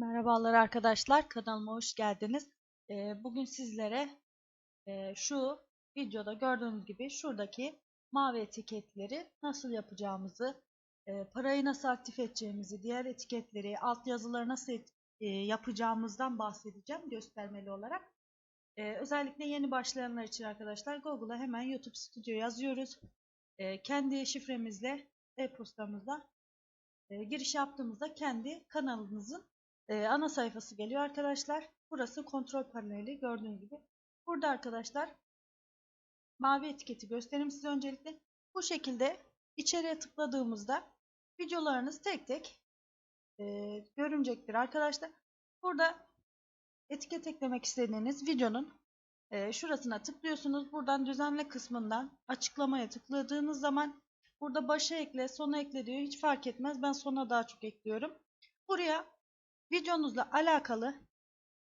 Merhabalar arkadaşlar, kanalıma hoş geldiniz. Ee, bugün sizlere e, şu videoda gördüğünüz gibi şuradaki mavi etiketleri nasıl yapacağımızı, e, parayı nasıl aktif edeceğimizi, diğer etiketleri, altyazıları nasıl et- e, yapacağımızdan bahsedeceğim göstermeli olarak. Özellikle yeni başlayanlar için arkadaşlar Google'a hemen YouTube Studio yazıyoruz. Kendi şifremizle, e-postamızla giriş yaptığımızda kendi kanalınızın e, ana sayfası geliyor arkadaşlar. Burası kontrol paneli gördüğünüz gibi. Burada arkadaşlar mavi etiketi göstereyim size öncelikle. Bu şekilde içeriye tıkladığımızda videolarınız tek tek e, görünecektir arkadaşlar. Burada etiket eklemek istediğiniz videonun e, şurasına tıklıyorsunuz. Buradan düzenle kısmından açıklamaya tıkladığınız zaman burada başa ekle, sona ekle diyor. Hiç fark etmez. Ben sona daha çok ekliyorum. Buraya videonuzla alakalı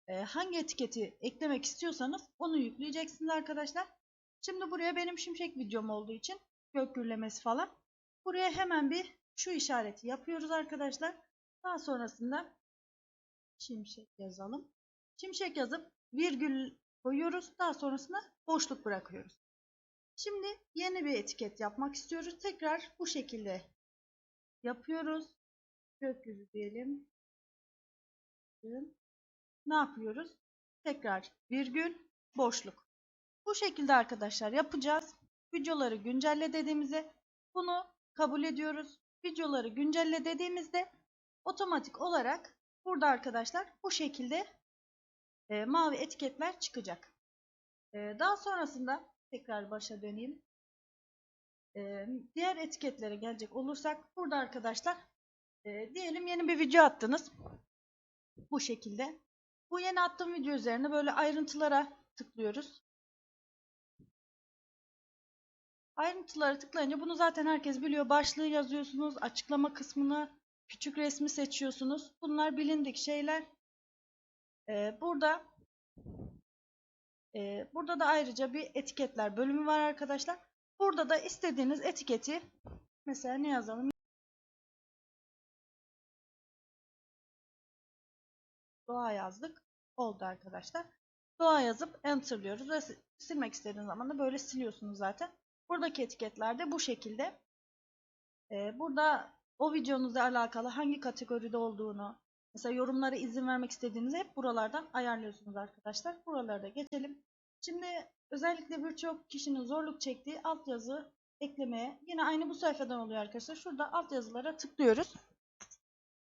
e, hangi etiketi eklemek istiyorsanız onu yükleyeceksiniz arkadaşlar. Şimdi buraya benim şimşek videom olduğu için gök gürlemesi falan. Buraya hemen bir şu işareti yapıyoruz arkadaşlar. Daha sonrasında şimşek yazalım. Şimşek yazıp virgül koyuyoruz. Daha sonrasında boşluk bırakıyoruz. Şimdi yeni bir etiket yapmak istiyoruz. Tekrar bu şekilde yapıyoruz. Gökyüzü diyelim. Ne yapıyoruz? Tekrar virgül, boşluk. Bu şekilde arkadaşlar yapacağız. Videoları güncelle dediğimizde bunu kabul ediyoruz. Videoları güncelle dediğimizde otomatik olarak burada arkadaşlar bu şekilde e, mavi etiketler çıkacak. E, daha sonrasında tekrar başa döneyim. E, diğer etiketlere gelecek olursak burada arkadaşlar e, diyelim yeni bir video attınız. Bu şekilde. Bu yeni attığım video üzerine böyle ayrıntılara tıklıyoruz. Ayrıntılara tıklayınca bunu zaten herkes biliyor. Başlığı yazıyorsunuz, açıklama kısmını, küçük resmi seçiyorsunuz. Bunlar bilindik şeyler. Ee, burada e, burada da ayrıca bir etiketler bölümü var arkadaşlar. Burada da istediğiniz etiketi mesela ne yazalım? Doğa yazdık. Oldu arkadaşlar. Doğa yazıp enter'lıyoruz silmek istediğiniz zaman da böyle siliyorsunuz zaten. Buradaki etiketler de bu şekilde. Ee, burada o videonuzla alakalı hangi kategoride olduğunu, mesela yorumlara izin vermek istediğinizi hep buralardan ayarlıyorsunuz arkadaşlar. Buralara da geçelim. Şimdi özellikle birçok kişinin zorluk çektiği altyazı eklemeye yine aynı bu sayfadan oluyor arkadaşlar. Şurada altyazılara tıklıyoruz.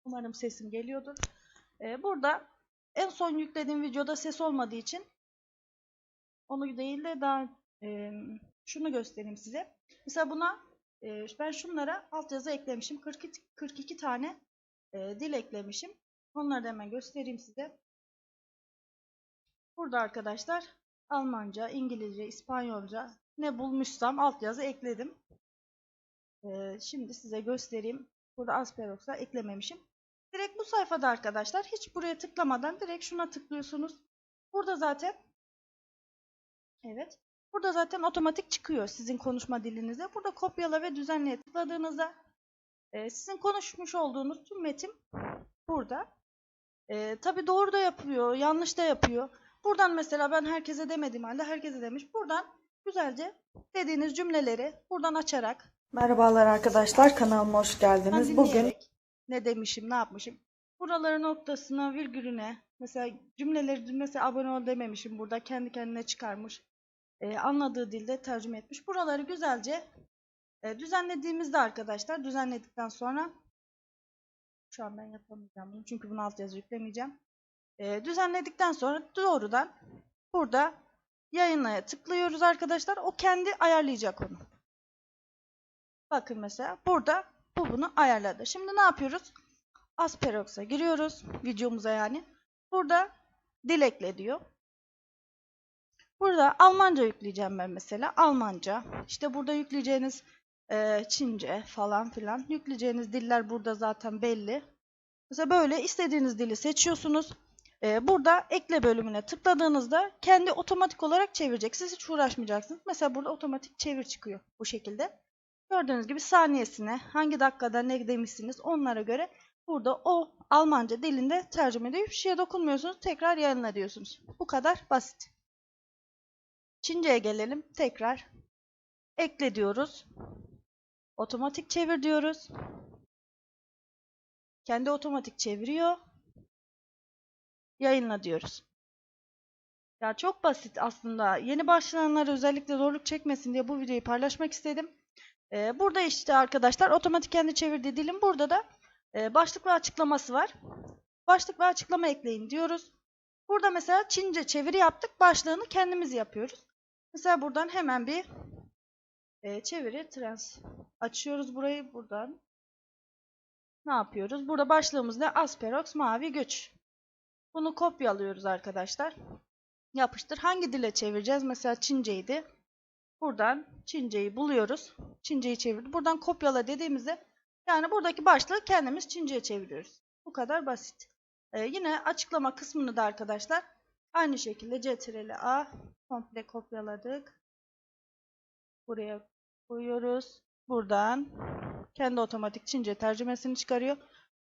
Umarım sesim geliyordur. Ee, burada en son yüklediğim videoda ses olmadığı için onu değil de daha e, şunu göstereyim size. Mesela buna e, ben şunlara altyazı eklemişim. 42, 42 tane e, dil eklemişim. Onları da hemen göstereyim size. Burada arkadaşlar Almanca, İngilizce, İspanyolca ne bulmuşsam altyazı ekledim. E, şimdi size göstereyim. Burada Asperox'a eklememişim. Direkt bu sayfada arkadaşlar hiç buraya tıklamadan direkt şuna tıklıyorsunuz. Burada zaten evet. Burada zaten otomatik çıkıyor sizin konuşma dilinize. Burada kopyala ve düzenle tıkladığınızda e, sizin konuşmuş olduğunuz tüm metin burada. E, Tabi doğru da yapıyor, yanlış da yapıyor. Buradan mesela ben herkese demediğim halde herkese demiş. Buradan güzelce dediğiniz cümleleri buradan açarak Merhabalar arkadaşlar kanalıma hoş geldiniz. Bugün ne demişim, ne yapmışım. Buraları noktasına, virgülüne, mesela cümleleri mesela abone ol dememişim burada kendi kendine çıkarmış. Ee, anladığı dilde tercüme etmiş. Buraları güzelce e, düzenlediğimizde arkadaşlar, düzenledikten sonra şu an ben yapamayacağım bunu çünkü bunu altyazı yüklemeyeceğim. Ee, düzenledikten sonra doğrudan burada yayınlaya tıklıyoruz arkadaşlar. O kendi ayarlayacak onu. Bakın mesela burada bu bunu ayarladı. Şimdi ne yapıyoruz? Asperox'a giriyoruz. Videomuza yani. Burada dil ekle diyor. Burada Almanca yükleyeceğim ben mesela. Almanca. İşte burada yükleyeceğiniz e, Çince falan filan. Yükleyeceğiniz diller burada zaten belli. Mesela böyle istediğiniz dili seçiyorsunuz. E, burada ekle bölümüne tıkladığınızda kendi otomatik olarak çevirecek. Siz hiç uğraşmayacaksınız. Mesela burada otomatik çevir çıkıyor bu şekilde. Gördüğünüz gibi saniyesine hangi dakikada ne demişsiniz onlara göre burada o Almanca dilinde tercüme ediyor. Hiçbir şeye dokunmuyorsunuz. Tekrar yayınla diyorsunuz. Bu kadar basit. Çince'ye gelelim. Tekrar ekle diyoruz. Otomatik çevir diyoruz. Kendi otomatik çeviriyor. Yayınla diyoruz. Ya çok basit aslında. Yeni başlayanlar özellikle zorluk çekmesin diye bu videoyu paylaşmak istedim. Ee, burada işte arkadaşlar otomatik kendi çevirdiği dilim burada da e, başlık ve açıklaması var. Başlık ve açıklama ekleyin diyoruz. Burada mesela Çince çeviri yaptık. Başlığını kendimiz yapıyoruz. Mesela buradan hemen bir e, çeviri trans açıyoruz burayı buradan. Ne yapıyoruz? Burada başlığımız ne? Asperox mavi göç. Bunu kopyalıyoruz arkadaşlar. Yapıştır. Hangi dile çevireceğiz? Mesela Çinceydi. Buradan Çinceyi buluyoruz. Çinceyi çevirdik. Buradan kopyala dediğimizde yani buradaki başlığı kendimiz Çinceye çeviriyoruz. Bu kadar basit. Ee, yine açıklama kısmını da arkadaşlar aynı şekilde Ctrl A komple kopyaladık. Buraya koyuyoruz. Buradan kendi otomatik Çince tercümesini çıkarıyor.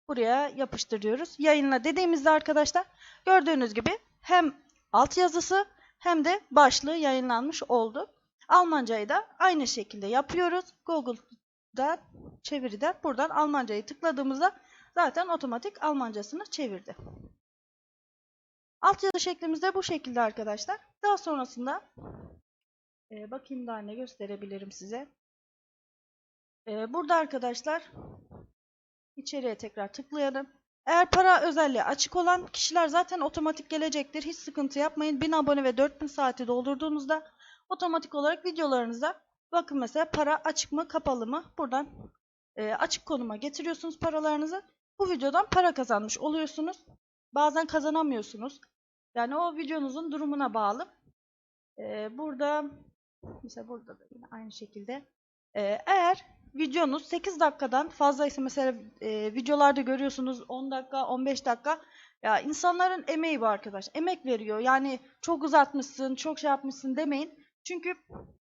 Buraya yapıştırıyoruz. Yayınla dediğimizde arkadaşlar gördüğünüz gibi hem altyazısı hem de başlığı yayınlanmış oldu. Almancayı da aynı şekilde yapıyoruz. Google'da çeviriden buradan Almancayı tıkladığımızda zaten otomatik Almancasını çevirdi. Altyazı şeklimiz de bu şekilde arkadaşlar. Daha sonrasında e, bakayım daha ne gösterebilirim size. E, burada arkadaşlar içeriye tekrar tıklayalım. Eğer para özelliği açık olan kişiler zaten otomatik gelecektir. Hiç sıkıntı yapmayın. 1000 abone ve 4000 saati doldurduğunuzda otomatik olarak videolarınıza bakın mesela para açık mı kapalı mı buradan e, açık konuma getiriyorsunuz paralarınızı. Bu videodan para kazanmış oluyorsunuz. Bazen kazanamıyorsunuz. Yani o videonuzun durumuna bağlı. E, burada mesela burada da yine aynı şekilde e, eğer videonuz 8 dakikadan fazlaysa mesela e, videolarda görüyorsunuz 10 dakika 15 dakika ya insanların emeği bu arkadaş. Emek veriyor. Yani çok uzatmışsın, çok şey yapmışsın demeyin. Çünkü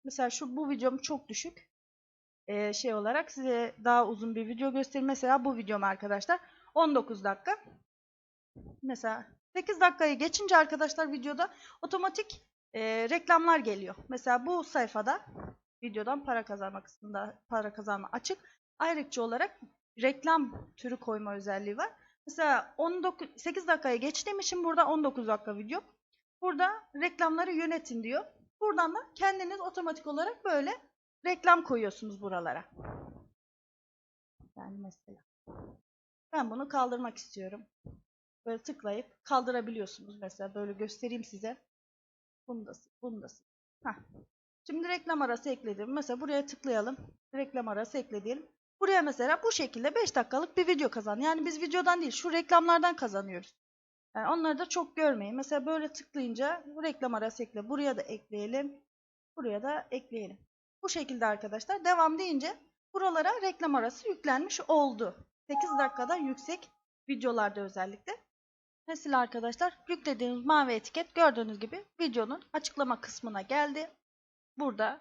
mesela şu bu videom çok düşük. Ee, şey olarak size daha uzun bir video göstereyim. Mesela bu videom arkadaşlar 19 dakika. Mesela 8 dakikayı geçince arkadaşlar videoda otomatik e, reklamlar geliyor. Mesela bu sayfada videodan para kazanma kısmında para kazanma açık. Ayrıca olarak reklam türü koyma özelliği var. Mesela 19 8 dakikaya geçtiğim için burada 19 dakika video. Burada reklamları yönetin diyor. Buradan da kendiniz otomatik olarak böyle reklam koyuyorsunuz buralara. Yani mesela ben bunu kaldırmak istiyorum. Böyle tıklayıp kaldırabiliyorsunuz. Mesela böyle göstereyim size. Bunu da bunu. Heh. Şimdi reklam arası ekledim. Mesela buraya tıklayalım. Reklam arası ekleyelim. Buraya mesela bu şekilde 5 dakikalık bir video kazan. Yani biz videodan değil şu reklamlardan kazanıyoruz. Yani onları da çok görmeyin. Mesela böyle tıklayınca reklam arası ekle. Buraya da ekleyelim. Buraya da ekleyelim. Bu şekilde arkadaşlar. Devam deyince buralara reklam arası yüklenmiş oldu. 8 dakikada yüksek videolarda özellikle. Mesela arkadaşlar yüklediğimiz mavi etiket gördüğünüz gibi videonun açıklama kısmına geldi. Burada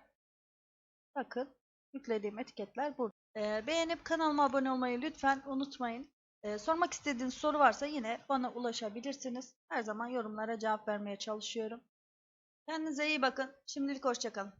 bakın yüklediğim etiketler burada. Ee, beğenip kanalıma abone olmayı lütfen unutmayın. Ee, sormak istediğiniz soru varsa yine bana ulaşabilirsiniz. Her zaman yorumlara cevap vermeye çalışıyorum. Kendinize iyi bakın. Şimdilik hoşçakalın.